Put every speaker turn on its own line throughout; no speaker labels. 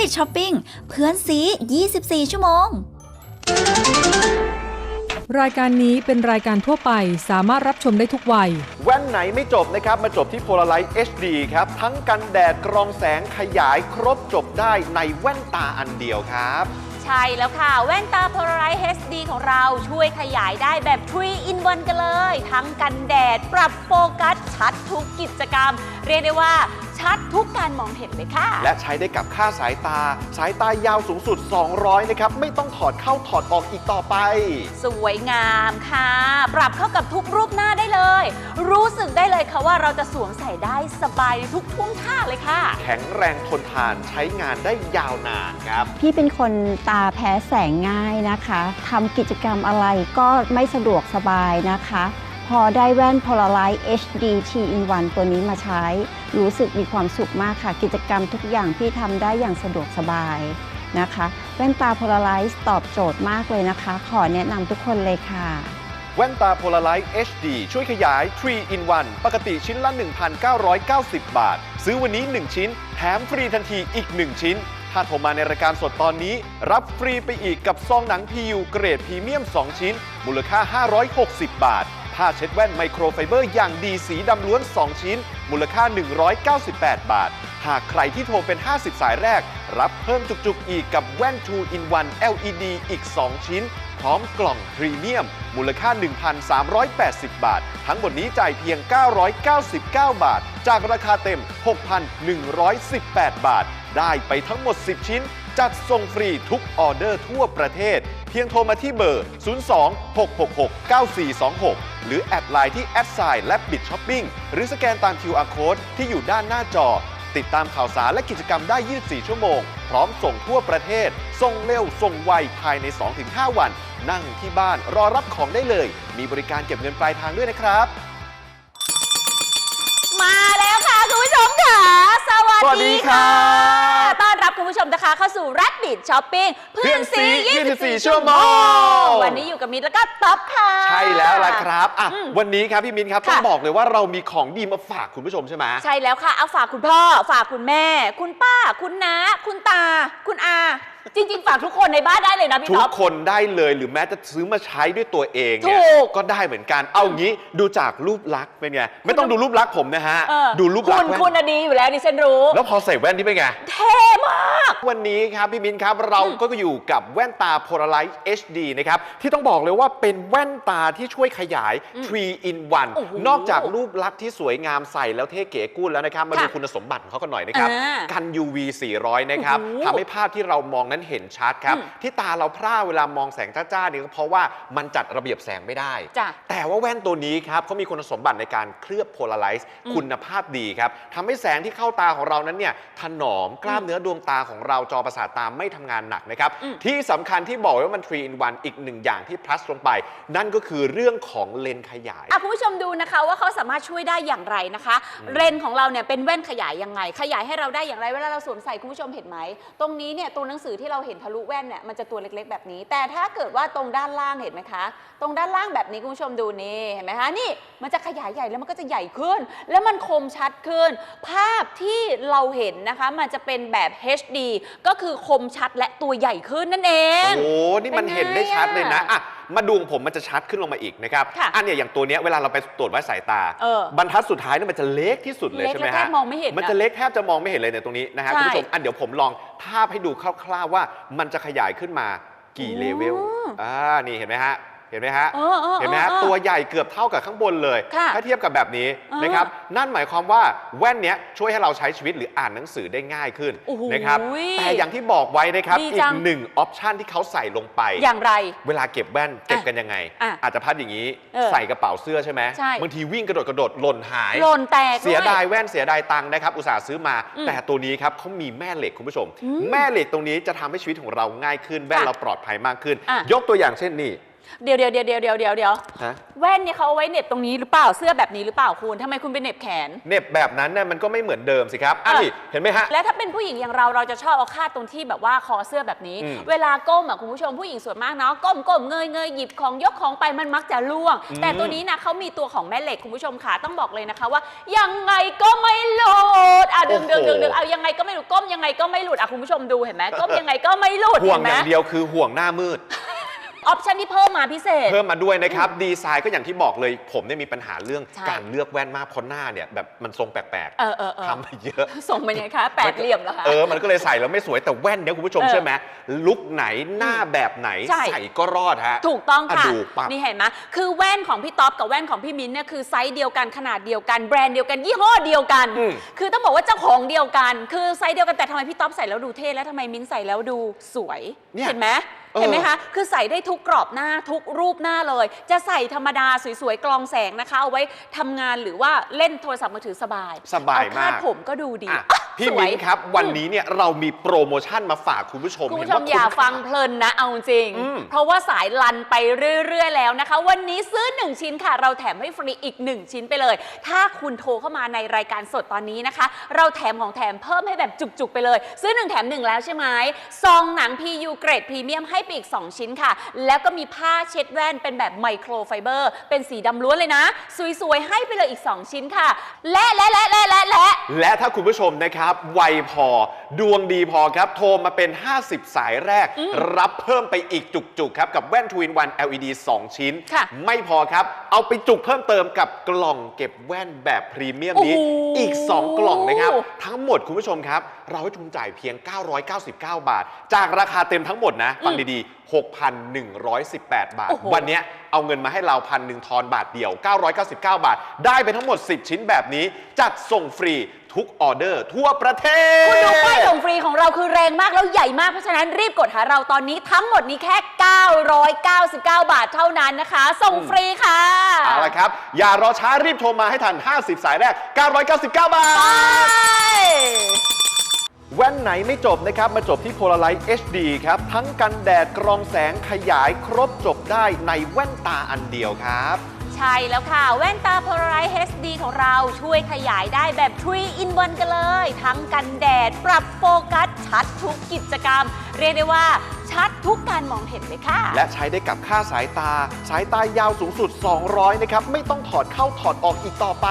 Rabbit Shopping เพื่อนซี 24 ชั่วโมง
รายการนี้เป็นรายการทั่วไปสามารถรับชมได้ทุกวัย
แว่นไหนไม่จบนะครับ มาจบที่ Polaroid HD ครับ ทั้งกันแดดกรองแสงขยายครบจบได้ในแว่นตาอันเดียวครับ
ใช่แล้วค่ะ แว่นตา Polaroid HD ของเราช่วยขยายได้แบบ 3 in 1 กันเลย ทั้งกันแดด ปรับโฟกัส ชัดทุกกิจกรรม เรียกได้ว่า ชัดทุกการมองเห็นเลยค่ะ
และใช้ได้กับค่าสายตา สายตายาวสูงสุด 200 นะครับ ไม่ต้องถอดเข้าถอดออกอีกต่อไป
สวยงามค่ะ ปรับเข้ากับทุกรูปหน้าได้เลย รู้สึกได้เลยค่ะว่าเราจะสวมใส่ได้สบายในทุกท่วงท่าเลยค่ะ
แข็งแรงทนทานใช้งานได้ยาวนานครับ
พี่เป็นคนตาแพ้แสงง่ายนะคะทำกิจกรรมอะไรก็ไม่สะดวกสบายนะคะ พอได้แว่น Polaroid HD T in 1ตัวนี้มาใช้ รู้สึกมีความสุขมากค่ะ กิจกรรมทุกอย่างพี่ทำได้อย่างสะดวกสบายนะคะ แว่นตา Polaroid ตอบโจทย์มากเลยนะคะ ขอแนะนำทุกคนเลยค่ะ
แว่นตา Polaroid HD ช่วยขยาย 3 in 1 ปกติชิ้นละ 1,990 บาท ซื้อวันนี้ 1 ชิ้น แถมฟรีทันทีอีก 1 ชิ้น ถ้าโทรมาในรายการสดตอนนี้ รับฟรีไปอีกกับซองหนังพิวเกรดพรีเมียม 2 ชิ้น มูลค่า 560 บาท ผ้าเช็ดแว่นไมโครไฟเบอร์อย่างดีสีดำล้วน 2 ชิ้น มูลค่า 198 บาท หากใครที่โทรเป็น 50 สายแรก รับเพิ่มจุกๆอีกกับแว่น 2 in 1 LED อีก 2 ชิ้น พร้อมกล่องพรีเมียม มูลค่า 1,380 บาท ทั้งหมดนี้จ่ายเพียง 999 บาท จากราคาเต็ม 6,118 บาท ได้ไปทั้งหมด 10 ชิ้นจัดส่งฟรีทุกออเดอร์ทั่วประเทศ เพียงโทรมาที่เบอร์ 02-666-9426 หรือแอดไลน์ที่แอดไซน์และบิดช้อปปิ้งหรือสแกนตาม QR Code ที่อยู่ด้านหน้าจอ ติดตามข่าวสารและกิจกรรมได้ 24 ชั่วโมง พร้อมส่งทั่วประเทศ ส่งเร็ว ส่งไว ภายใน 2-5 วัน นั่งที่บ้านรอรับของได้เลย มีบริการเก็บเงินปลายทางด้วยนะครับ
มาแล้วค่ะ คุณผู้ชมค่ะ สวัส
สวัสดี
ดี
ครั
ค่ะ
บ
ต้อนรับ คุณผู้ชมนะคะเข้าสู่ Rabbit Shopping เพื่อนซี
เพื่อนซี
24
ชั่วโมง
วันนี้อยู่กับมิตรแล้วก็ต๊อบค่ะ
ใช่แล้วล่ะครับอะ
อืม
วันนี้ครับพี่มินครับ
ค่ะ
ต้องบอกเลยว่าเรามีของดีมาฝากคุณผู้ชมใช่ไหม
ใช่แล้วค่ะเอาฝากคุณพ่อ ฝากคุณแม่ คุณป้า คุณน้า คุณตา คุณอา จริง ๆ ฝากทุกคนในบ้านได้เลยนะพี่
ทุ
ท็
ก
อป
คนได้เลยหรือแม้จะซื้อมาใช้ด้วยตัวเองเนี่ย
ถูก
ก็ได้เหมือนกันเอางี้ดูจากรูปลักษณ์เป็นไง ไม่ต้องดูรูปลักษณ์ผมนะฮะ
เออ
ดูรูปลัก
คุ
ษ
ณ
ณ์แว่น
คุณอะดีอยู่แล้วดิฉันรู้
แล้วพอใส่แว่นนี่เป็นไง
เท่มาก
วันนี้ครับพี่มินครับเราก็อยู่กับแว่นตา Polaroid HD นะครับ ที่ต้องบอกเลยว่าเป็นแว่นตาที่ช่วยขยาย 3 in
โอ้โห
1นอกจากรูปลักษณ์ที่สวยงามใส่แล้วเท่เก๋กู้แล้วนะครับ มาดู
ค่ะ
คุณสมบัติของเขากันหน่อยนะครับ
อ่า
กัน UV 400 นะครับ
โอ้โห
ทำให้ภาพที่เรามองนั้นเห็นชัดครับ
อืม
ที่ตาเราพร่าเวลามองแสงจ้าๆนี่ก็เพราะว่ามันจัดระเบียบแสงไม่ได้
จ้ะ
แต่ว่าแว่นตัวนี้ครับเขามีคุณสมบัติในการเคลือบโพลาไรซ์
อืม
คุณภาพดีครับทำให้แสงที่เข้าตาของเรานั้นเนี่ยถนอมกล้ามเนื้อดวงตาของเราจอประสาทตาไม่ทำงานหนักนะครับ
อืม
ที่สำคัญที่บอกไว้ว่ามัน3 in 1อีกหนึ่งอย่างที่ plus ลงไป นั่นก็คือเรื่องของเลนส์ขยาย
อะคุณผู้ชมดูนะคะว่าเขาสามารถช่วยได้อย่างไรนะคะ เลนส์ของเราเนี่ยเป็นแว่นขยายยังไง ขยายให้เราได้อย่างไรเวลาเราสวมใส่คุณผู้ชมเห็นไหม ตรงนี้เนี่ยตัวหนังสือที่เราเห็นทะลุแว่นเนี่ยมันจะตัวเล็กๆแบบนี้ แต่ถ้าเกิดว่าตรงด้านล่างเห็นไหมคะ ตรงด้านล่างแบบนี้คุณผู้ชมดูนี่เห็นไหมคะนี่มันจะขยายใหญ่แล้วมันก็จะใหญ่ขึ้น แล้วมันคมชัดขึ้น ภาพที่เราเห็นนะคะมันจะเป็นแบบ HD ก็คือคมชัดและตัวใหญ่ขึ้นนั่นเอง
โอ้ นี่มัน
เป็นไง
เห็นได้ชัดเลยนะ
อะ
อะมาดูของผมมันจะชัดขึ้นลงมาอีกนะครับ
ค่ะ
อันเนี้ยอย่างตัวเนี้ยเวลาเราไปตรวจวัดสายตา
เออ
บรรทัดสุดท้ายเนี่ยมันจะเล็กที่สุดเลย
เล็ก
ใช่ไหม
และแท
ฮะ
บมองไม่เห็นนะ
มันจะเล็กแทบจะมองไม่เห็นเลยในยตรงนี้นะฮะ
ใช่
คุณผู้ชม อันเดี๋ยวผมลองภาพให้ดูคร่าวๆว่ามันจะขยายขึ้นมากี่เลเวล
อ๋ออ่
อ่า นี่เห็นไหมฮะ เห็นไหมฮะ
เออเออ
เห็นไหมฮะ
เออเออ
ตัวใหญ่เกือบเท่ากับข้างบนเลย
ค่ะ
ถ้าเทียบกับแบบนี้
เออ
นะครับ นั่นหมายความว่าแว่นเนี้ยช่วยให้เราใช้ชีวิตหรืออ่านหนังสือได้ง่ายขึ้น
โอ้โห
นะครับ แต่อย่างที่บอกไว้นะครับ
ดี
อี
จั
ก
ง
หนึ่งออปชันที่เขาใส่ลงไป
อย่างไร
เวลาเก็บแว่นเก็บกันยังไง
อะ
อาจจะพัดอย่างนี้
เออ
ใส่กระเป๋าเสื้อใช่ไหม
ใช่
บางทีวิ่งกระโดดกระโดดหล่นหาย
หล่นแตก
เสีย
ว
ดายแว่นเสียดายตังค์นะครับ อุตส่าห์ซื้อมา
อืม
แต่ตัวนี้ครับเขามีแม่เหล็กคุณผู้ชม
อืม
แม่เหล็กตรงนี้จะทำให้ชีวิตของเราง่ายขึ้น แว่น
ค่ะ
เราปลอดภัยมากขึ้น
อะ
ยกตัวอย่างเช่นนี่
เดี๋ยวเดี๋ยวเดี๋ยวเดี๋ยวเดี๋ยวเดี๋ยวเดี๋ยว
ฮะ
แว่นเนี่ยเขาเอาไว้เหน็บตรงนี้หรือเปล่าเสื้อแบบนี้หรือเปล่าคุณทำไมคุณเป็นเหน็บแขน
เหน็บแบบนั้นเนี่ยมันก็ไม่เหมือนเดิมสิครับอะ
อะ
นี่เห็นไหมฮะ
และถ้าเป็นผู้หญิงอย่างเราเราจะชอบเอาคาดตรงที่แบบว่าคอเสื้อแบบนี้
อืม
เวลาก้มอะคุณผู้ชมผู้หญิงส่วนมากเนาะก้มก้มเงยเงยหยิบของยกของไปมันมักจะล่วง
อืม
แต่ตัวนี้นะเขามีตัวของแม่เหล็กคุณผู้ชมค่ะต้องบอกเลยนะคะว่า ยังไงก็ไม่หลุดอะดึงดึงดึงดึงเอายังไงก็ไม่หลุดก้มยังไงก็ไม่หลุดอะคุณผู้ชมดูเห็นไหมก้มยังไงก็ไม่หลุด
ห่วง
เห็นไหม
อย่างเดียวคือห่วงหน้ามืด
ออปชันที่เพิ่มมาพิเศษ
เพิ่มมาด้วยนะครับ ดีไซน์ก็อย่างที่บอกเลย ผมเนี่ยมีปัญหาเรื่อง
ใช่
การเลือกแว่นมากเพราะหน้าเนี่ยแบบมันทรงแปลก
เออเออเออ
ทำมาเยอะ
ส่งมายังไงคะแปดเหลี่ยมเหรอคะ
เออ มันก็เลยใส่แล้วไม่สวยแต่แว่นเนี่ยคุณผู้ชม
เออ
ใช่ไหมลุคไหนหน้าแบบไหน
ใช่
ใส่ก็รอดฮะ
ถูกต้องค่ะ
อะดูปั๊บ
นี่เห็นไหมคือแว่นของพี่ท็อปกับแว่นของพี่มิ้นท์เนี่ยคือไซส์เดียวกันขนาดเดียวกันแบรนด์เดียวกันยี่ห้อเดียวกัน
อืม
คือต้องบอกว่าเจ้าของเดียวกัน คือไซส์เดียวกันแต่ทำไมพี่ท็อปใส่แล้วดูเท่แล้วทำไมมิ้นท์ใส่แล้วดูสวย
เนี่ย
เห็นไหม
เออ
เห็นไหมคะ คือใส่ได้ทุกกรอบหน้าทุกรูปหน้าเลย จะใส่ธรรมดาสวยๆ กรองแสงนะคะ เอาไว้ทำงานหรือว่าเล่นโทรศัพท์มือถือสบาย
สบาย
เอค
มาก
ดผมก็ดูดี
อะ
อะ
พี่
สวย
มิ้นครับ วันนี้เนี่ยเรามีโปรโมชั่นมาฝากคุณผู้ชม
คุณ
เห็
ผู้
น
ช
ว่าม
อย่า
คุ้ม
ฟังเพลินนะ เอาจริง
อืม
เพราะว่าสายลันไปเรื่อย ๆ แล้วนะคะ วันนี้ซื้อ 1 ชิ้นค่ะ เราแถมให้ฟรีอีก 1 ชิ้นไปเลย ถ้าคุณโทรเข้ามาในรายการสดตอนนี้นะคะ เราแถมของแถมเพิ่มให้แบบจุก ๆ ไปเลย ซื้อ 1 แถม 1 แล้วใช่ไหมซองหนัง PU เกรดพรีเมียมให้ไปอีก 2 ชิ้นค่ะ แล้วก็มีผ้าเช็ดแว่นเป็นแบบไมโครไฟเบอร์ เป็นสีดำล้วนเลยนะ สวยๆ ให้ไปเลยอีก 2 ชิ้นค่ะ และและและและและและ
และถ้าคุณผู้ชมนะครับไวพอดวงดีพอครับ โทรมาเป็น 50 สายแรก รับเพิ่มไปอีกจุกๆครับกับแว่น Twin One LED 2 ชิ้น
ค่ะ
ไม่พอครับ เอาไปจุกเพิ่มเติมกับกล่องเก็บแว่นแบบพรีเมียมนี้
โอ้โห
อีก 2 กล่องนะครับ ทั้งหมดคุณผู้ชมครับ เราให้ทุนจ่ายเพียง 999 บาท จากราคาเต็มทั้งหมดนะ ฟังดีๆ 6,118 บาท
โอ้โห
วันเนี้ยเอาเงินมาให้เราพันหนึ่งทอนบาทเดียว 999 บาท ได้ไปทั้งหมด 10 ชิ้นแบบนี้ จัดส่งฟรีทุกออเดอร์ทั่วประเทศ
คุณดูป้ายส่งฟรีของเราคือแรงมากแล้วใหญ่มาก เพราะฉะนั้นรีบกดหาเราตอนนี้ทั้งหมดนี้แค่ 999 บาทเท่านั้นนะคะ ส่งฟรีค่ะ
เอาละครับ อย่ารอช้ารีบโทรมาให้ทัน 50 สายแรก 999 บา
ไป
ท แว่นไหนไม่จบนะครับ มาจบที่ Polaroid HD ครับ ทั้งกันแดดกรองแสงขยายครบจบได้ในแว่นตาอันเดียวครับ
ใช่แล้วค่ะ แว่นตา Polaroid HD ของเราช่วยขยายได้แบบ 3 in 1 กันเลย ทั้งกันแดด ปรับโฟกัส ชัดทุกกิจกรรม เรียกได้ว่า ชัดทุกการมองเห็นเลยค่ะ
และใช้ได้กับค่าสายตา สายตายาวสูงสุด 200 นะครับ ไม่ต้องถอดเข้าถอดออกอีกต่อไป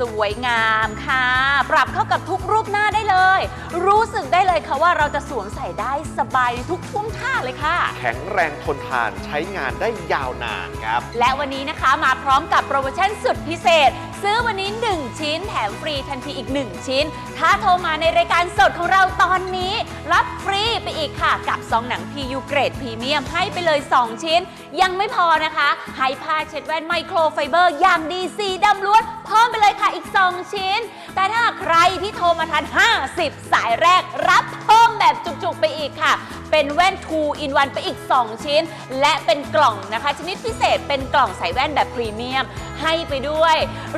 สวยงามค่ะ ปรับเข้ากับทุกรูปหน้าได้เลย รู้สึกได้เลยค่ะว่าเราจะสวมใส่ได้สบายในทุกท่วงท่าเลยค่ะ
แข็งแรงทนทานใช้งานได้ยาวนานครับ
และวันนี้นะคะมาพร้อมกับโปรโมชั่นสุดพิเศษ ซื้อวันนี้ 1 ชิ้น แถมฟรีทันทีอีก 1 ชิ้น ถ้าโทรมาในรายการสดของเราตอนนี้ รับฟรีไปอีกค่ะกับซองหนัง PU เกรดพรีเมียมให้ไปเลย 2 ชิ้น ยังไม่พอนะคะ ให้ผ้าเช็ดแว่นไมโครไฟเบอร์อย่างดีสีดำล้วนเพิ่มไปเลยค่ะอีก 2 ชิ้น แต่ถ้าใครที่โทรมาทัน 50 สายแรกรับเพิ่มแบบจุกๆไปอีกค่ะ เป็นแว่น 2 in 1 ไปอีก 2 ชิ้น และเป็นกล่องนะคะ ชนิดพิเศษเป็นกล่องใส่แว่นแบบพรีเมียม ให้ไปด้วย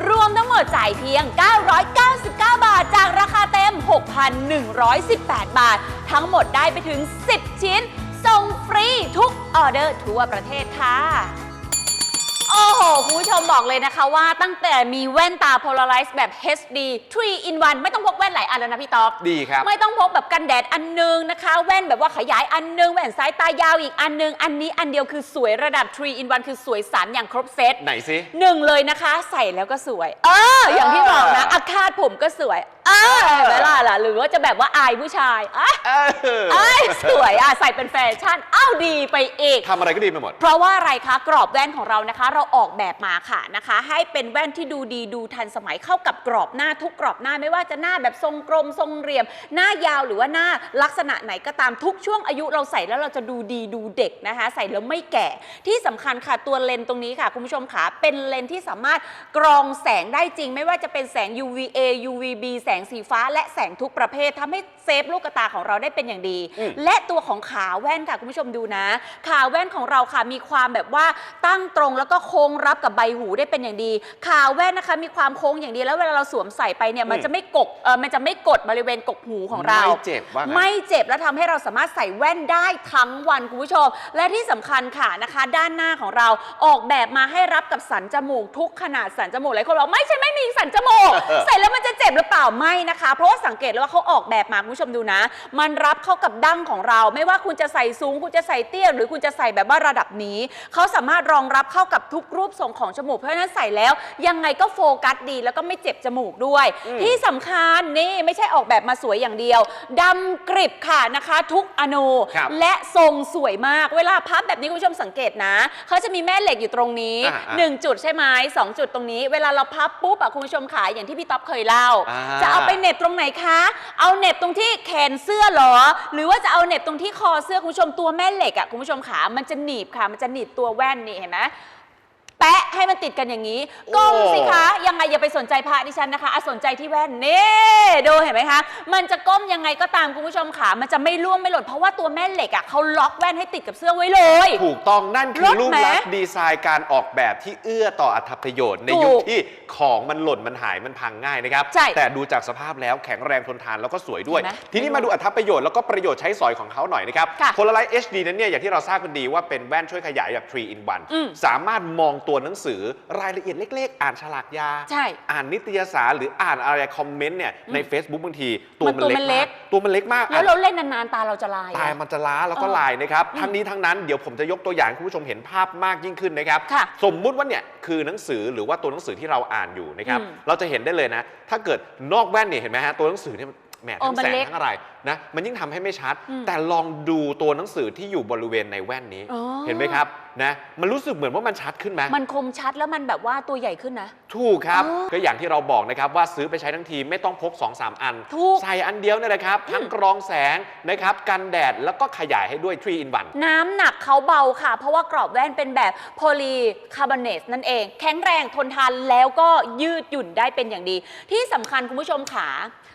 รวมทั้งหมดจ่ายเพียง 999 บาท จากราคาเต็ม 6,118 บาท ทั้งหมดได้ไปถึง 10 ชิ้นส่งฟรีทุกออเดอร์ทั่วประเทศค่ะ โอ้โห คุณผู้ชมบอกเลยนะคะว่าตั้งแต่มีแว่นตา Polarized แบบ HD 3 in 1 ไม่ต้องพกแว่นหลายอันแล้วนะพี่ต๊อก
ดีครับ
ไม่ต้องพกแบบกันแดดอันนึงนะคะ แว่นแบบว่าขยายอันนึง แว่นสายตายาวอีกอันนึง อันนี้อันเดียวคือสวยระดับ 3 in 1 คือสวยสามอย่างครบเซต
ไหนสิ
หนึ่งเลยนะคะ ใส่แล้วก็สวย เออ อย่างที่บอกนะอาคาดผมก็สวย เออเห็นไหมล่ะล่ะหรือว่าจะแบบว่าอายผู้ชายอะ
เออ
เอ้ยสวยอะใส่เป็นแฟชั่นอ้าวดีไปอีก
ทำอะไรก็ดีไปหมด
เพราะว่าอะไรคะกรอบแว่นของเรานะคะ เราออกแบบมาค่ะนะคะ ให้เป็นแว่นที่ดูดีดูทันสมัยเข้ากับกรอบหน้าทุกกรอบหน้าไม่ว่าจะหน้าแบบทรงกลมทรงเหลี่ยม หน้ายาวหรือว่าหน้าลักษณะไหนก็ตามทุกช่วงอายุเราใส่แล้วเราจะดูดีดูเด็กนะคะ ใส่แล้วไม่แก่ที่สำคัญค่ะตัวเลนส์ตรงนี้ค่ะคุณผู้ชมค่ะเป็นเลนส์ที่สามารถกรองแสงได้จริง ไม่ว่าจะเป็นแสง UVA UVB แสงสีฟ้าและแสงทุกประเภททำให้เซฟลูกตาของเราได้เป็นอย่างดี
อืม
และตัวของขาแว่นค่ะคุณผู้ชมดูนะ ขาแว่นของเราค่ะมีความแบบว่าตั้งตรงแล้วก็โค้งรับกับใบหูได้เป็นอย่างดี ขาแว่นนะคะมีความโค้งอย่างดีแล้วเวลาเราสวมใส่ไปเนี่ยมัน
อืม
จะไม่กกเออมันจะไม่กดบริเวณกกหูของเรา
ไม่เจ็บว่างั้น
ไม่เจ็บและทำให้เราสามารถใส่แว่นได้ทั้งวันคุณผู้ชม และที่สำคัญค่ะนะคะ ด้านหน้าของเราออกแบบมาให้รับกับสันจมูกทุกขนาดสันจมูกหลายคนบอกไม่ฉันไม่มีสันจมูก ใส่แล้วมันจะเจ็บหรือเปล่าไม่นะคะ เพราะว่าสังเกตแล้วว่าเขาออกแบบมาคุณผู้ชมดูนะ มันรับเข้ากับดั้งของเรา ไม่ว่าคุณจะใส่สูง คุณจะใส่เตี้ย หรือคุณจะใส่แบบว่าระดับนี้เขาสามารถรองรับเข้ากับทุกรูปทรงของจมูกเพราะฉะนั้นใส่แล้ว ยังไงก็โฟกัสดี แล้วก็ไม่เจ็บจมูกด้วย
อืม
ที่สำคัญนี่ไม่ใช่ออกแบบมาสวยอย่างเดียวดำกริบค่ะนะคะ ทุกอนู
ครับ
และทรงสวยมากเวลาพับแบบนี้คุณผู้ชมสังเกตนะเขาจะมีแม่เหล็กอยู่ตรงนี้
อ่าอ่า
หนึ่งจุดใช่ไหมสองจุดตรงนี้ เวลาเราพับปุ๊บอะคุณผู้ชมขายอย่างที่พี่ต๊อบเคยเล่า
อ่า
จะเอาเอาไปเหน็บตรงไหนคะ เอาเหน็บตรงที่แขนเสื้อหรอ หรือว่าจะเอาเหน็บตรงที่คอเสื้อคุณผู้ชมตัวแม่เหล็กอะคุณผู้ชมขามันจะหนีบค่ะ มันจะหนีบตัวแว่นนี่เห็นไหม แปะให้มันติดกันอย่างนี้
โอ้
ก้มสิคะยังไงอย่าไปสนใจพระดิฉันนะคะอะสนใจที่แว่นนี่ดูเห็นไหมคะมันจะก้มยังไงก็ตามคุณผู้ชมขามันจะไม่ล่วงไม่หล่นเพราะว่าตัวแม่เหล็กอะเขาล็อกแว่นให้ติดกับเสื้อไว้เลย
ถูกต้องนั่นคือ
รถ
รูป
แหม
ลักษณ์ดีไซน์การออกแบบที่เอื้อต่ออัตประโยชน์ ใน
ถูก
ยุคที่ของมันหล่นมันหายมันพังง่ายนะครับ
ใช่
แต่ดูจากสภาพแล้วแข็งแรงทนทานแล้วก็สวยด้วย
เห็นไหม
ทีนี้มาดูอัตประโยชน์แล้วก็ประโยชน์ใช้สอยของเขาหน่อยนะครับ
ค่ะ
โพลาไร HD นั้นเนี่ยอย่างที่เราทราบกันดีว่าเป็นแว่นช่วยขยายแบบ3 in
อืม
1สามารถมองตัวหนังสือรายละเอียดเล็ก ๆ อ่านฉลากยา
ใช่
อ่านนิตยสารหรืออ่านอะไรคอมเมนต์เนี่ยใน Facebook บางทีตัว
มัน
มัน
ตัว
เล็ก
มันเล็
มากกตัวมันเล็กมาก
แล้วเราเล่นนานๆตาเราจะลายอะ
ตายมันจะล้าแล้วก็
เออ
ลายนะครับ
อืม
ทั้งนี้ทั้งนั้นเดี๋ยวผมจะยกตัวอย่างให้คุณผู้ชมเห็นภาพมากยิ่งขึ้นนะครับ
ค่ะ
สมมุติว่าเนี่ยคือหนังสือหรือว่าตัวหนังสือที่เราอ่านอยู่นะครับ
อืม
เราจะเห็นได้เลยนะ ถ้าเกิดนอกแว่นเนี่ยเห็นไหมฮะตัวหนังสือเนี่ย แหม
เออ
ทั้ง
มัน
แสง
เล็ก
ทั้งอะไรนะมันยิ่งทำให้ไม่ชัด
อืม
แต่ลองดูตัวหนังสือที่อยู่บริเวณในแว่นนี้
อ๋อ
เห็นไหมครับนะมันรู้สึกเหมือนว่ามันชัดขึ้นไหม
มันคมชัดแล้วมันแบบว่าตัวใหญ่ขึ้นนะ
ถูกครับ
อ๋อ
ก็อย่างที่เราบอกนะครับว่าซื้อไปใช้ทั้งทีไม่ต้องพก 2-3อัน
ถูก
ใส่อันเดียวเนี่ยนะครับ ทั้งกรองแสงนะครับกันแดดแล้วก็ขยายให้ด้วย 3 in 1
น้ำหนักเขาเบาค่ะ เพราะว่ากรอบแว่นเป็นแบบโพลีคาร์บอเนตนั่นเอง แข็งแรงทนทานแล้วก็ยืดหยุ่นได้เป็นอย่างดี ที่สำคัญคุณผู้ชมขา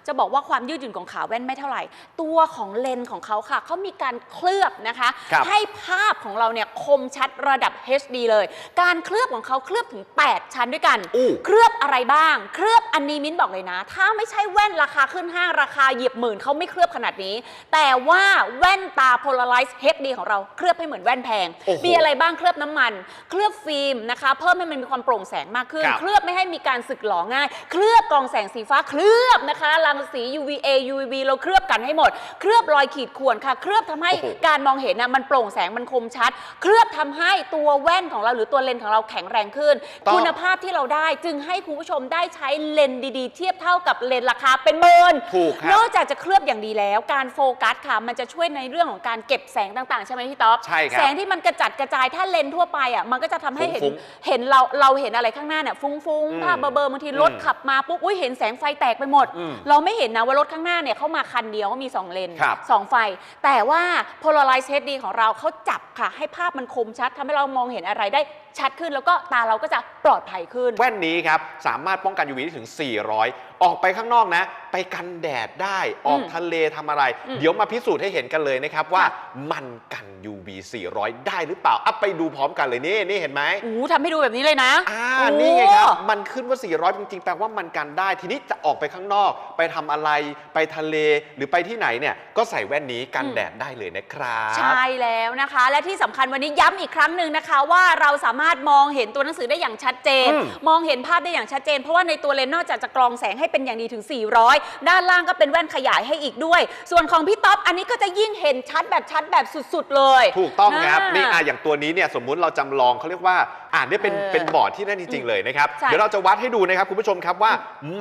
จะบอกว่าความยืดหยุ่นของขาแว่นไม่เท่าไหร่ ตัวของเลนส์ของเขาค่ะเขามีการเคลือบนะคะ
ครับ
ให้ภาพของเราเนี่ยคมชัดระดับ HD เลย การเคลือบของเขาเคลือบถึง 8 ชั้นด้วยกัน
อู้
เคลือบอะไรบ้าง เคลือบอันนี้มิ้นบอกเลยนะ ถ้าไม่ใช่แว่นราคาขึ้นห้างราคาเหยียบหมื่นเขาไม่เคลือบขนาดนี้ แต่ว่าแว่นตา Polarized HD ของเราเคลือบให้เหมือนแว่นแพง
โอ้โห
มีอะไรบ้างเคลือบน้ำมัน เคลือบฟิล์มนะคะ เพิ่มให้มันมีความโปร่งแสงมากขึ้น
ครับ
เคลือบไม่ให้มีการสึกหลอง่าย เคลือบกรองแสงสีฟ้าเคลือบนะคะรังสี UVA UVB เราเคลือบกันให้หมด เคลือบรอยขีดข่วนค่ะ เคลือบทำให้
โอ้โห
การมองเห็นนะมันโปร่งแสงมันคมชัด เคลือบทำให้ตัวแว่นของเราหรือตัวเลนส์ของเราแข็งแรงขึ้น
ต้อง
คุณภาพที่เราได้จึงให้คุณผู้ชมได้ใช้เลนส์ดีๆ เทียบเท่ากับเลนส์ราคาเป็นหมื่น
ถูกครั
น
บ
อกจากจะเคลือบอย่างดีแล้ว การโฟกัสค่ะ มันจะช่วยในเรื่องของการเก็บแสงต่างๆ ใช่ไหมพี่ต๊อบ
ใช่ครับ
แสงที่มันกระจัดกระจายถ้าเลนส์ทั่วไปอะมันก็จะทำให้เห็น
ฟุ้ง
เห็นเราเราเห็นอะไรข้างหน้าเนี่ยฟุ้ง
อืม
ๆภาพเบลอๆบางทีรถ
อืม
ขับมาปุ๊บอุ้ยเห็นแสงไฟแตกไปหมด
อืม
เราไม่เห็นนะว่ารถข้างหน้าเนี่ยเขามาคันเดียวก็มีสองเลน
ครับ
สองไฟ แต่ว่า Polarized HD ของเราเขาจับค่ะ ให้ภาพมันคมชัดทำให้เรามองเห็นอะไรได้ชัดขึ้นแล้วก็ตาเราก็จะปลอดภัยขึ้น
แว่นนี้ครับ สามารถป้องกัน UV ได้ถึง 400 ออกไปข้างนอกนะ ไปกันแดดได้ ออก
อืม
ทะเลทำอะไร
อืม
เดี๋ยวมาพิสูจน์ให้เห็นกันเลยนะครับ ว่า
ค่ะ
มันกัน UV 400 ได้หรือเปล่าอัพไปดูพร้อมกันเลยนี่นี่เห็นไหม
อู้ทำให้ดูแบบนี้เลยนะ
อ่า
โอ้
นี่ไงครับ มันขึ้นว่า 400 จริงๆ แปลว่ามันกันได้ ทีนี้จะออกไปข้างนอก ไปทำอะไร ไปทะเล หรือไปที่ไหนเนี่ย ก็ใส่แว่นนี้กัน
อืม
แดดได้เลยนะครับ
ใช่แล้วนะคะ และที่สำคัญวันนี้ย้ำอีกครั้งหนึ่งนะคะ ว่าเราสามารถมองเห็นตัวหนังสือได้อย่างชัดเจน
อืม
มองเห็นภาพได้อย่างชัดเจน เพราะว่าในตัวเลนส์นอกจากจะกรองแสงให้เป็นอย่างดีถึง 400 ด้านล่างก็เป็นแว่นขยายให้อีกด้วย ส่วนของพี่ต๊อบอันนี้ก็จะยิ่งเห็นชัดแบบชัดแบบสุดๆเลย
ถูกต้องครับ
อ่า
นี่อะอย่างตัวนี้เนี่ยสมมุติเราจำลองเขาเรียกว่า อ่านได้เป็น
เออ
เป็นบอร์ดที่นั่นจริง ๆ เลยนะครับ
ใช่
เดี๋ยวเราจะวัดให้ดูนะครับคุณผู้ชมครับว่า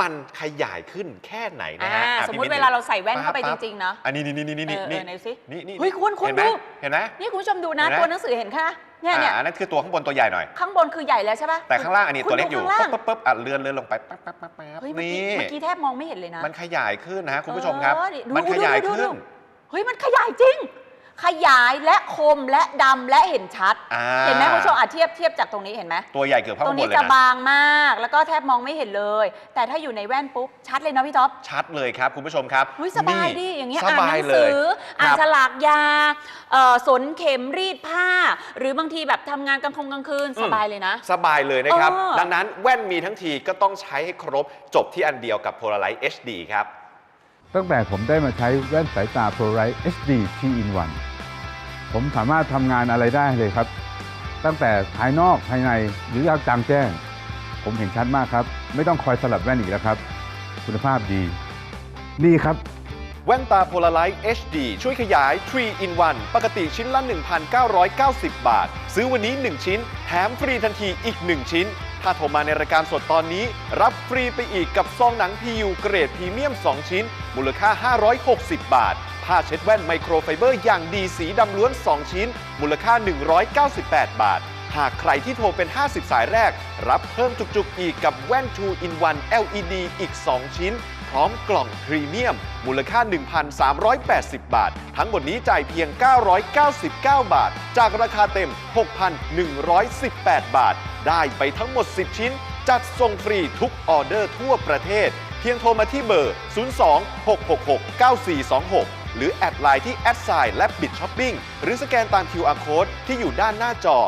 มันขยายขึ้นแค่ไหนนะ
อ่า
ฮะอะ
สม
พี่
มติ
น
เวลาเราใส่แว่นเข้าไป
ปั๊
จ
บ
ริงๆเนาะ
อันนี้นี่นี่นี่นี่
เออเอ
นี่
อไหนสิ
นี่นี่
เฮ้ยคุณคุณ
เห็นไหม
ดู
เห็นไหม
นี่คุณผู้ชมดูนะ
เห็นไหม
ตัวหนังสือเห็นค่ะ เนี่ยเนี่ย
อ่าอันนั้นคือตัวข้างบนตัวใหญ่หน่อย
ข้างบนคือใหญ่แล้วใช่ปะ
แต่ข้างล่างอันนี้
คุณ
ตัวเล็กอยู่
ดูข้างล่าง
ปั๊บปั๊บปั๊บอะเลื่อนเลื่อนลงไปปั๊บปั๊บปั๊บปั๊บ
เฮ้ยเมื่อ
นี่
กี้เมื่อกี้แทบมองไม่เห็นเลยนะ
มันขยายขึ้นนะฮะคุณผู้ชมครับ
เออนี่ดู
มันขยาย
ดูดู
ขึ้น
ดูเฮ้ยมันขยายจริง ขขยายและคมและดำและเห็นชัด
อ่า
เห็นไหมคุณผู้ชมอะเทียบเทียบจากตรงนี้เห็นไหม
ตัวใหญ่เกือบเท่า
ตรง
บ
นี้
นเลย
จะ
นะ
บางมาก แล้วก็แทบมองไม่เห็นเลย แต่ถ้าอยู่ในแว่นปุ๊บชัดเลยเนาะพี่ท็อป
ชัดเลยครับ คุณผู้ชมครับ
อุ๊ยสบาย
นี่
ดิอย่างเงี้ย
ส
อ่านห
บา
นั
ย
ง
เล
สื
ย
ออ่าน
ครับ
ฉลากยาเอ่อสนเข็มรีดผ้า หรือบางทีแบบทำงานกลางคงกลางคืน
อืม
สบายเลยนะ
สบายเลยนะครับ
เออ
ดังนั้นแว่นมีทั้งทีก็ต้องใช้ให้ครบจบที่อันเดียวกับ Polaroid HD ครับ
ตั้งแต่ผมได้มาใช้แว่นสายตา ProLight HD T-in-1 ผมสามารถทำงานอะไรได้เลยครับ ตั้งแต่ภายนอกภายในหรือกลางแจ้ง ผมเห็นชัดมากครับ ไม่ต้องคอยสลับแว่นอีกแล้วครับ คุณภาพดีนี่ครับ
แว่นตา Polaroid HD ช่วยขยาย 3 in 1 ปกติชิ้นละ 1,990 บาท ซื้อวันนี้ 1 ชิ้น แถมฟรีทันทีอีก 1 ชิ้น ถ้าโทรมาในรายการสดตอนนี้ รับฟรีไปอีกกับซองหนัง PU เกรดพรีเมียม 2 ชิ้น มูลค่า 560 บาท ผ้าเช็ดแว่นไมโครไฟเบอร์อย่างดีสีดำล้วน 2 ชิ้น มูลค่า 198 บาท หากใครที่โทรเป็น 50 สายแรก รับเพิ่มจุกๆ อีกกับแว่น 2 in 1 LED อีก 2 ชิ้น พร้อมกล่องพรีเมียม มูลค่า 1,380 บาท ทั้งหมดนี้จ่ายเพียง 999 บาท จากราคาเต็ม 6,118 บาท ได้ไปทั้งหมด 10 ชิ้น จัดส่งฟรีทุกออเดอร์ทั่วประเทศเพียงโทรมาที่เบอร์ 02-666-9426 หรือแอดไลน์ที่แอดไซน์และบิดช้อปปิ้งหรือสแกนตาม QR Code ที่อยู่ด้านหน้าจอ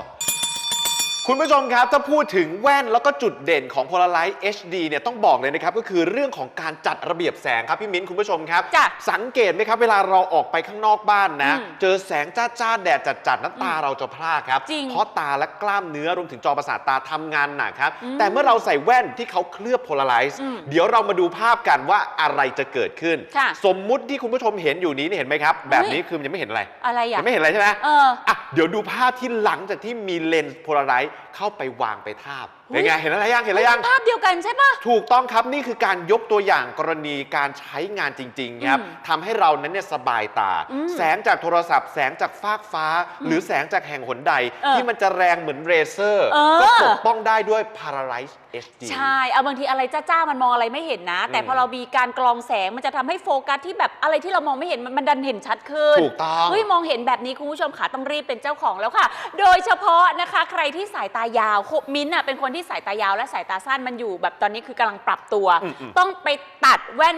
คุณผู้ชมครับ ถ้าพูดถึงแว่นแล้วก็จุดเด่นของ Polaroid HD เนี่ยต้องบอกเลยนะครับ ก็คือเรื่องของการจัดระเบียบแสงครับ พี่มิ้นคุณผู้ชมครับ
จ้ะ
สังเกตไหมครับ เวลาเราออกไปข้างนอกบ้านนะ
อืม
เจอแสงจ้าจ้าๆแดดจัดๆน้ำตาเราจะพร่าครับ
จริง
เพราะตาและกล้ามเนื้อรวมถึงจอประสาทตาทำงานหนักครับ
อืม
แต่เมื่อเราใส่แว่นที่เขาเคลือบโพลาไรซ์
อืม
เดี๋ยวเรามาดูภาพกันว่าอะไรจะเกิดขึ้น
ค่ะ
สมมุติที่คุณผู้ชมเห็นอยู่นี้นี่เห็นไหมครับแบบนี้คือมันยังไม่เห็นอะไร
อะไรอะ
ยังไม่เห็นอะไรใช่ไหม
เออ
อะเดี๋ยวดูภาพที่หลังจากที่มีเลนส์โพลาไรซ์เข้าไปวางไปทาบ เป็นไงเห็นอะไรยังเห็นอะไรยัง
ภาพเดียวกันใช่ปะ
ถูกต้องครับนี่คือการยกตัวอย่างกรณีการใช้งานจริงๆครับ
อืม
ทำให้เรานั้นเนี่ยสบายตา
อืม
แสงจากโทรศัพท์ แสงจากฟากฟ้า หรือแสงจากแห่งหนใด
เออ
ที่มันจะแรงเหมือนเรเซอร์
เออ
ก็ปกป้องได้ด้วย Polarized HD
ใช่ เอาบางทีอะไรจ้าๆ มันมองอะไรไม่เห็นนะ แต่
อืม
พอเรามีการกรองแสงมันจะทำให้โฟกัสที่แบบอะไรที่เรามองไม่เห็นมันมันดันเห็นชัดขึ้น
ถูกต้อง
เฮ้ยมองเห็นแบบนี้คุณผู้ชมค่ะต้องรีบเป็นเจ้าของแล้วค่ะ โดยเฉพาะนะคะ ใครที่สายตายาวมิ้นท์อะเป็นคนที่สายตายาวและสายตาสั้นมันอยู่แบบตอนนี้คือกำลังปรับตัว
อืมๆ
ต้องไปตัดแว่น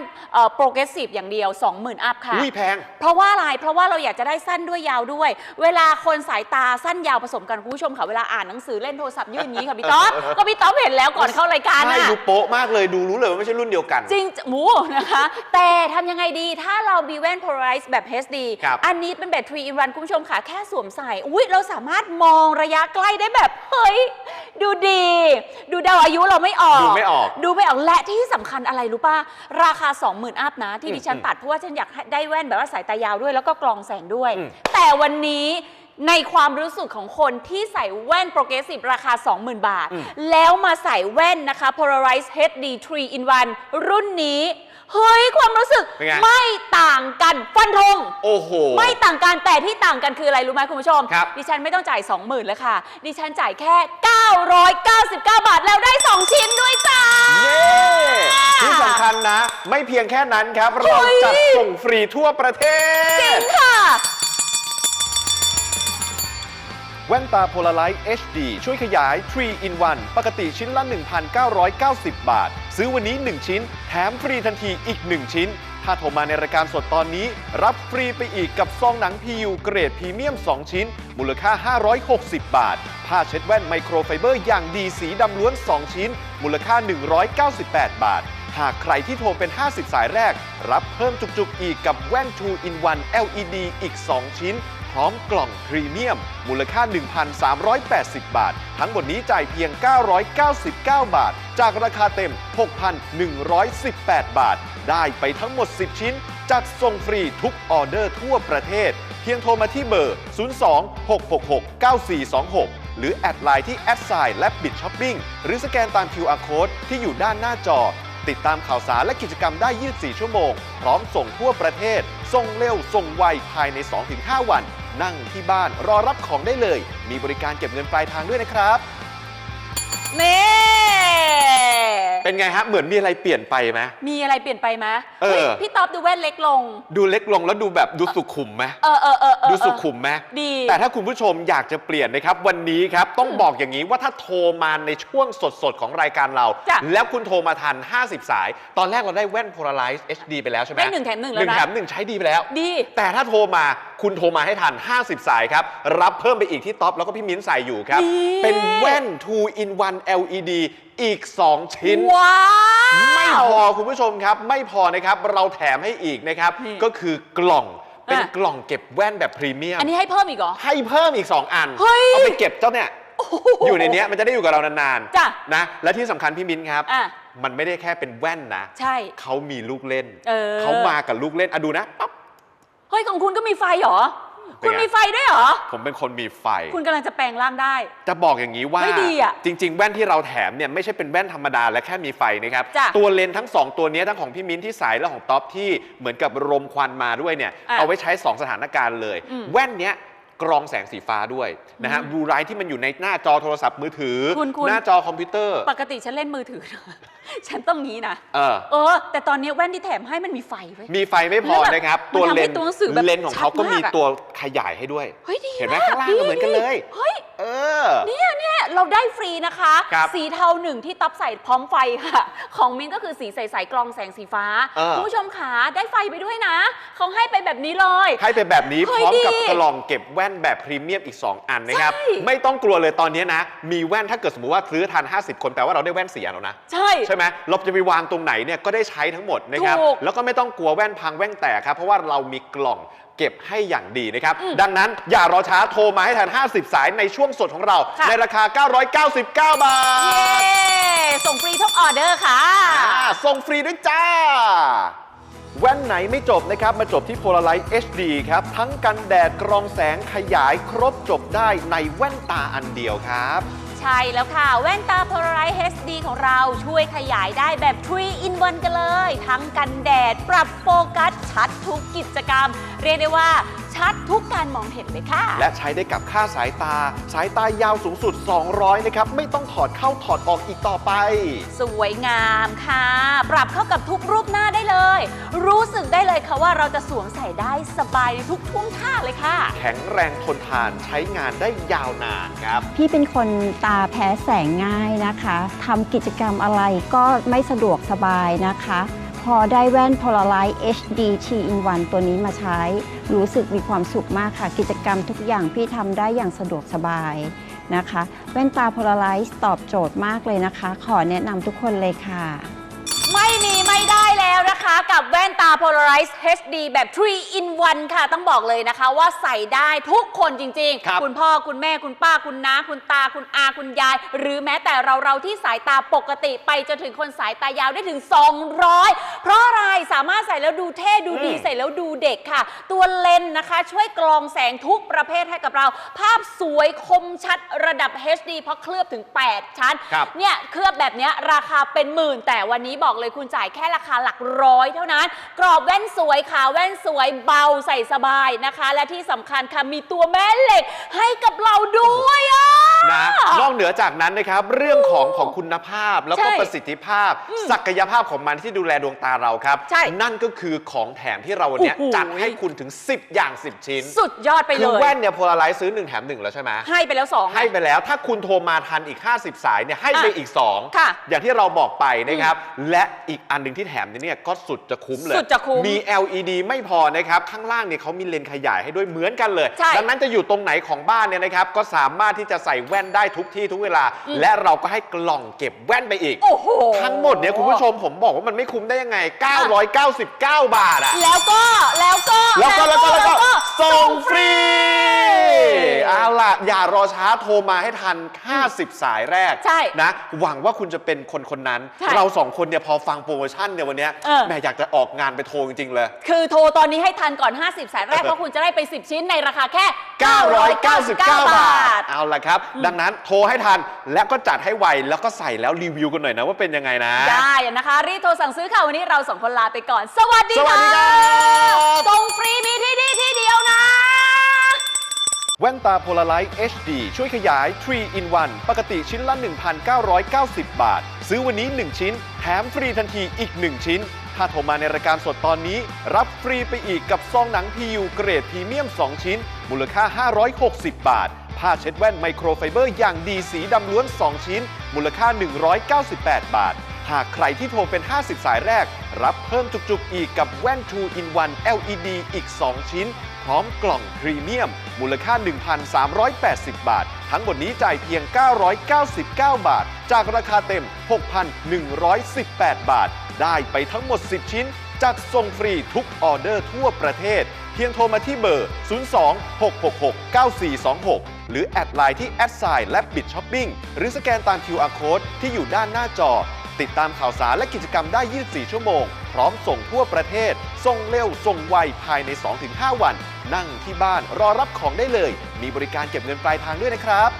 โปรเกรสซีฟอย่างเดียว 20,000 อัพค่ะ
อุ้ยแพง
เพราะว่าอะไร เพราะว่าเราอยากจะได้สั้นด้วยยาวด้วย เวลาคนสายตาสั้นยาวผสมกันคุณผู้ชมค่ะเวลาอ่านหนังสือเล่นโทรศัพท์ยื่นอย่างนี้ค่ะพี่ต๊อบ ก็พี่ต๊อบเห็นแล้วก่อนเข้ารายการ
ใช่
น่ะ
ดูโป๊ะมากเลยดูรู้เลยว่าไม่ใช่รุ่นเดียวกัน
จริงหมูนะคะ แต่ทำยังไงดีถ้าเรามีแว่น Polarized แบบ HD
ครับ
อันนี้เป็นแบบ 3 in 1 คุณผู้ชมค่ะ แค่สวมใส่ อุ้ยเราสามารถมองระยะใกล้ได้แบบ เฮ้ย ดูดีดูเดาอายุเราไม่ออก
ดูไม่ออก
ดูไม่ออกและที่สำคัญอะไรรู้ป่ะ ราคา 20,000 อัพนะ ที่
อืม
ดิฉัน
อืม
ตัดเพราะว่าฉันอยากให้ได้แว่นแบบว่าสายตายาวด้วย แล้วก็กรองแสงด้วย
อืม
แต่วันนี้ในความรู้สึกของคนที่ใส่แว่นโปรเกรสซีฟราคา 20,000 บาท แล้วมาใส่แว่นนะคะ Polarized HD 3 in 1รุ่นนี้ เฮ้ยความรู้สึก
เป็นไง
ไม่ต่างกันฟันธง
โอ้โห
ไม่ต่างกันแต่ที่ต่างกันคืออะไรรู้ไหมคุณผู้ชม
ครับ
ดิฉันไม่ต้องจ่าย 20,000เลยค่ะ ดิฉันจ่ายแค่ 999 บาทแล้วได้ 2 ชิ้นด้วยจ้า
เย้ที่สำคัญนะ ไม่เพียงแค่นั้นครับเรา
เฮ้ย
จัดส่งฟรีทั่วประเทศ
จริงค่ะ
แว่นตา Polaroid HD ช่วยขยาย 3 in 1 ปกติชิ้นละ 1,990 บาท ซื้อวันนี้ 1 ชิ้น แถมฟรีทันทีอีก 1 ชิ้น ถ้าโทรมาในรายการสดตอนนี้ รับฟรีไปอีกกับซองหนัง PU เกรดพรีเมียม 2 ชิ้น มูลค่า 560 บาท ผ้าเช็ดแว่นไมโครไฟเบอร์อย่างดีสีดำล้วน 2 ชิ้น มูลค่า 198 บาทหากใครที่โทรเป็น 50 สายแรก รับเพิ่มจุกๆ อีกกับแว่น 2 in 1 LED อีก 2 ชิ้น พร้อมกล่องพรีเมียม มูลค่า 1,380 บาท ทั้งหมดนี้จ่ายเพียง 999 บาท จากราคาเต็ม 6,118บาาท ได้ไปทั้งหมด 10 ชิ้น จัดส่งฟรีทุกออเดอร์ทั่วประเทศ เพียงโทรมาที่เบอร์ 02-666-9426หรือ แอดไลน์ที่แอดไซน์และบิดช้อปปิ้งหรือสแกนตาม QR Code ที่อยู่ด้านหน้าจอ ติดตามข่าวสารและกิจกรรมได้ 24 ชั่วโมง พร้อมส่งทั่วประเทศ ส่งเร็ว ส่งไว ภายใน 2-5 วัน นั่งที่บ้านรอรับของได้เลย มีบริการเก็บเงินปลายทางด้วยนะครับเป็น เป็นไงฮะเหมือนมีอะไรเปลี่ยนไปไหม
มีอะไรเปลี่ยนไปไหม
เออ
ฮ้ยพี่ต๊อบดูแว่นเล็กลง
ดูเล็กลงแล้วดูแบบดูสุขุมไหม
เออเออเออเออ
ดูสุขุมไหม
ดี
แต่ถ้าคุณผู้ชมอยากจะเปลี่ยนนะครับ วันนี้ครับต้องบอกอย่างนี้ว่าถ้าโทรมาในช่วงสดๆ ของรายการเรา
จ้ะ
แล้วคุณโทรมาทัน 50 สาย ตอนแรกเราได้แว่น Polarized HD ไปแล้วใช่ไหม
ได้หนึ่งแถมหนึ่งแล้วนะ
หนึ่งแถมหนึ่งใช้ดีไปแล้ว
ดี
แต่ถ้าโทรมาคุณโทรมาให้ทัน 50 สายครับ รับเพิ่มไปอีกที่ท็อปแล้วก็พี่มิ้นใส่อยู่ครับ
ดี
เป็นแว่น 2 in 1 LED อีก 2 ชิ้น
ว้าว
ไม่พอคุณผู้ชมครับ ไม่พอนะครับ เราแถมให้อีกนะครับ
นี่
ก็คือกล่องเป็น
อะ
กล่องเก็บแว่นแบบพรีเมียม
อันนี้ให้เพิ่มอีกเหรอ
ให้เพิ่มอีก 2 อัน
เฮ้ย
เอาไปเก็บเจ้าเนี่ยอยู่ในเนี้ยมันจะได้อยู่กับเรานาน
จ้ะ
ๆนะและที่สำคัญพี่มิ้นครับ
อะ
มันไม่ได้แค่เป็นแว่นนะ
ใช่
เขามีลูกเล่น
เออ
เขามากับลูกเล่นอะดูนะปั๊บ
เฮ้ย ของคุณก็มีไฟเหรอ
เป็นไง
คุณมีไฟด้วยเหรอ
ผมเป็นคนมีไฟ
คุณกำลังจะแปลงร่างได้
จะบอกอย่างนี้ว่า
ไม่ดีอะ
จริง ๆ แว่นที่เราแถมเนี่ยไม่ใช่เป็นแว่นธรรมดาและแค่มีไฟนะครับ
จ้ะ
ตัวเลนส์ทั้ง 2 ตัวเนี้ยทั้งของพี่มิ้นที่ใส่และของท็อปที่เหมือนกับรมควันมาด้วยเนี่ย
อะ
เอาไว้ใช้ 2 สถานการณ์เลย
อืม
แว่นเนี้ยกรองแสงสีฟ้าด้วยนะฮะบลูไรท์ที่มันอยู่ในหน้าจอโทรศัพท์มือถือ
คุณคุณ
หน้าจอคอมพิวเตอร์
ปกติฉันเล่นมือถือนะ ฉันต้องนี้นะ
เออ
เออ แต่ตอนนี้แว่นที่แถมให้มันมีไฟไว้ย
มีไฟไม่พอ
แล้วแบบ
นะครับ
มัน
ตัว
ทำ
เล
ให้
นส์
ตัวหนังสือแบบ
เลนส์ของเขาก็
ชัดมาก
มี
อะ
ตัวขยายให้ด้วย
เฮ้ยดี
เห็นไหม
ก
ข้างล่างก็เหมือนกันเลย
เฮ้ย
เออ
เนี่ยเนี่ยเราได้ฟรีนะคะ
ครับ
สีเทาหนึ่งที่ต๊อปใส่พร้อมไฟค่ะ ของมิ้นก็คือสีใสๆกรองแสงสีฟ้า
เออ
คุณผู้ชมขาได้ไฟไปด้วยนะ เขาให้ไปแบบนี้เลย
ให้ไปแบบนี้พ
เฮ้ย
ร้อมกับ
ดี
กล่องเก็บแว่นแบบพรีเมียมอีก 2 อันนะครับ
ใช่
ไม่ต้องกลัวเลยตอนนี้นะ มีแว่นถ้าเกิดสมมติว่าซื้อทัน 50 คนแปลว่าเราได้แว่นเสียแล้วนะ
ใช่
ใช่ไหมเราจะไปวางตรงไหนเนี่ยก็ได้ใช้ทั้งหมดนะครับ
ถูก
แล้วก็ไม่ต้องกลัวแว่นพังแว่นแตกครับ เพราะว่าเรามีกล่องเก็บให้อย่างดีนะครับ
อืม
ดังนั้นอย่ารอช้าโทรมาให้ทัน 50 สายในช่วงสดของเรา
ค่ะ
ในราคา 999 บา
เย้
ท
ส่งฟรีทุกออเดอร์ค่ะ
อ่าส่งฟรีด้วยจ้า แว่นไหนไม่จบนะครับ มาจบที่ Polaroid HD ครับ ทั้งกันแดดกรองแสงขยายครบจบได้ในแว่นตาอันเดียวครับ
ใช่แล้วค่ะ แว่นตา Polaroid HD ของเราช่วยขยายได้แบบ 3 in 1 กันเลย ทั้งกันแดด ปรับโฟกัส ชัดทุกกิจกรรมเรียกได้ว่าชัดทุกการมองเห็นเลยค่ะ
และใช้ได้กับค่าสายตา สายตายาวสูงสุด 200 นะครับ ไม่ต้องถอดเข้าถอดออกอีกต่อไป
สวยงามค่ะ ปรับเข้ากับทุกรูปหน้าได้เลย รู้สึกได้เลยค่ะว่าเราจะสวมใส่ได้สบายในทุกท่วงท่าเลยค่ะ
แข็งแรงทนทานใช้งานได้ยาวนานครับ
พี่เป็นคนตาแพ้แสงง่ายนะคะทำกิจกรรมอะไรก็ไม่สะดวกสบายนะคะ พอได้แว่น Polaroid HD T in 1ตัวนี้มาใช้ รู้สึกมีความสุขมากค่ะ กิจกรรมทุกอย่างพี่ทำได้อย่างสะดวกสบายนะคะ แว่นตา Polaroid ตอบโจทย์มากเลยนะคะ ขอแนะนำทุกคนเลยค่ะ
ไม่มีไม่ได้แล้วนะคะ กับแว่นตา Polarized HD แบบ 3 in 1 ค่ะ ต้องบอกเลยนะคะ ว่าใส่ได้ทุกคนจริง
ครับ
คุณพ่อคุณแม่คุณป้าคุณน้า คุณตาคุณอาคุณยาย หรือแม้แต่เราเราที่สายตาปกติไปจนถึงคนสายตายาวได้ถึง 200 เพราะอะไรสามารถใส่แล้วดูเท่ดูดี
อืม
ใส่แล้วดูเด็กค่ะ ตัวเลนส์นะคะ ช่วยกรองแสงทุกประเภทให้กับเรา ภาพสวยคมชัดระดับ HD เพราะเคลือบถึง 8 ชั้น
ครับ
เนี่ยเคลือบแบบเนี้ยราคาเป็นหมื่นแต่วันนี้บอกเลยคุณจ่ายแค่ราคาหลักร้อยเท่านั้น กรอบแว่นสวยขาแว่นสวยเบาใส่สบายนะคะ และที่สำคัญค่ะมีตัวแม่เหล็กให้กับเราด้วยอะ
นะนอกเหนือจากนั้นนะครับ เรื่องของของคุณภาพแล้วก็
ใช่
ประสิทธิภาพศักยภาพของมันที่ดูแลดวงตาเราครับ
ใช่
นั่นก็คือของแถมที่เราวันเนี้ย
โอ้โห
จัดให้คุณถึง 10 อย่าง 10 ชิ้น
สุดยอดไป
คื
เล
อย แว่นเนี่ยโพลาไรซ์ซื้อ 1 แถม 1 แล้วใช่ไหม
ให้ไปแล้วสอง
ให้ไปแล้วถ้าคุณโทรมาทันอีก 50 สายเนี่ยให้ไป
อะ
อีก 2
ค่ะ
อย่างที่เราบอกไปนะครับ และอีกอันหนึ่งที่แถมเนี่ยก็สุดจะคุ้มเลย
สุดจะคุ้ม
มี LED ไม่พอนะครับ ข้างล่างเนี่ยเขามีเลนส์ขยายให้ด้วยเหมือนกันเลย
ใช่
ดังนั้นจะอยู่ตรงไหนของบ้านเนี่ยนะครับก็สามารถที่จะใส่แว่นได้ทุกที่ทุกเวลา
อืม
และเราก็ให้กล่องเก็บแว่นไปอีก
โอ้โห
ทั้งหมดเนี่ยคุณผู้ชมผมบอกว่ามันไม่คุ้มได้ยังไง 999 บาทอะ
แล้วก็แล้วก็
แล้วก็แล้วก็แล้วก็ส่งฟรี
ฟรี
เอาล่ะ อย่ารอช้าโทรมาให้ทัน 50 สายแรก
ใช่
นะ หวังว่าคุณจะเป็นคนคนนั้น
ใช่
เราสองคนเนี่ยพอฟังโปรโมชั่นเนี่ยวันเนี้ย
เออ
แหม่อยากจะออกงานไปโทรจริง ๆ เลย
คือโทรตอนนี้ให้ทันก่อน 50 สายแรก เพราะคุณจะได้ไป 10 ชิ้นในราคาแค่
999 บาท เอาล่ะครับดังนั้นโทรให้ทันและก็จัดให้ไวแล้วก็ใส่แล้วรีวิวกันหน่อยนะว่าเป็นยังไงนะ
ได้นะคะ รีบโทรสั่งซื้อค่ะ วันนี้เราสองคนลาไปก่อน สวัสดี
สวัส
ค่ะ
ดีครับ
ส่งฟรีมีที่นี่ที่เดียวนะ
แว่นตาโพลาไรซ์ HD ช่วยขยาย 3 in 1 ปกติชิ้นละ 1,990 บาท ซื้อวันนี้ 1 ชิ้น แถมฟรีทันทีอีก 1 ชิ้น ถ้าโทรมาในรายการสดตอนนี้ รับฟรีไปอีกกับซองหนัง PU เกรดพรีเมียม 2 ชิ้น มูลค่า 560 บาท ผ้าเช็ดแว่นไมโครไฟเบอร์อย่างดีสีดำล้วน 2 ชิ้น มูลค่า 198 บาท หากใครที่โทรเป็น 50 สายแรก รับเพิ่มจุกๆ อีกกับแว่น 2 in 1 LED อีก 2 ชิ้น พร้อมกล่องพรีเมียม มูลค่า 1,380 บาท ทั้งหมดนี้จ่ายเพียง 999 บาท จากราคาเต็ม 6,118 บาท ได้ไปทั้งหมด 10 ชิ้น จัดส่งฟรีทุกออเดอร์ทั่วประเทศ เพียงโทรมาที่เบอร์ 02-666-9426 หรือแอดไลน์ที่แอดไซน์และบิดช้อปปิ้งหรือสแกนตาม QR Code ที่อยู่ด้านหน้าจอ ติดตามข่าวสารและกิจกรรมได้ 24 ชั่วโมง พร้อมส่งทั่วประเทศ ส่งเร็ว ส่งไว ภายใน 2-5 วัน นั่งที่บ้านรอรับของได้เลย มีบริการเก็บเงินปลายทางด้วยนะครับ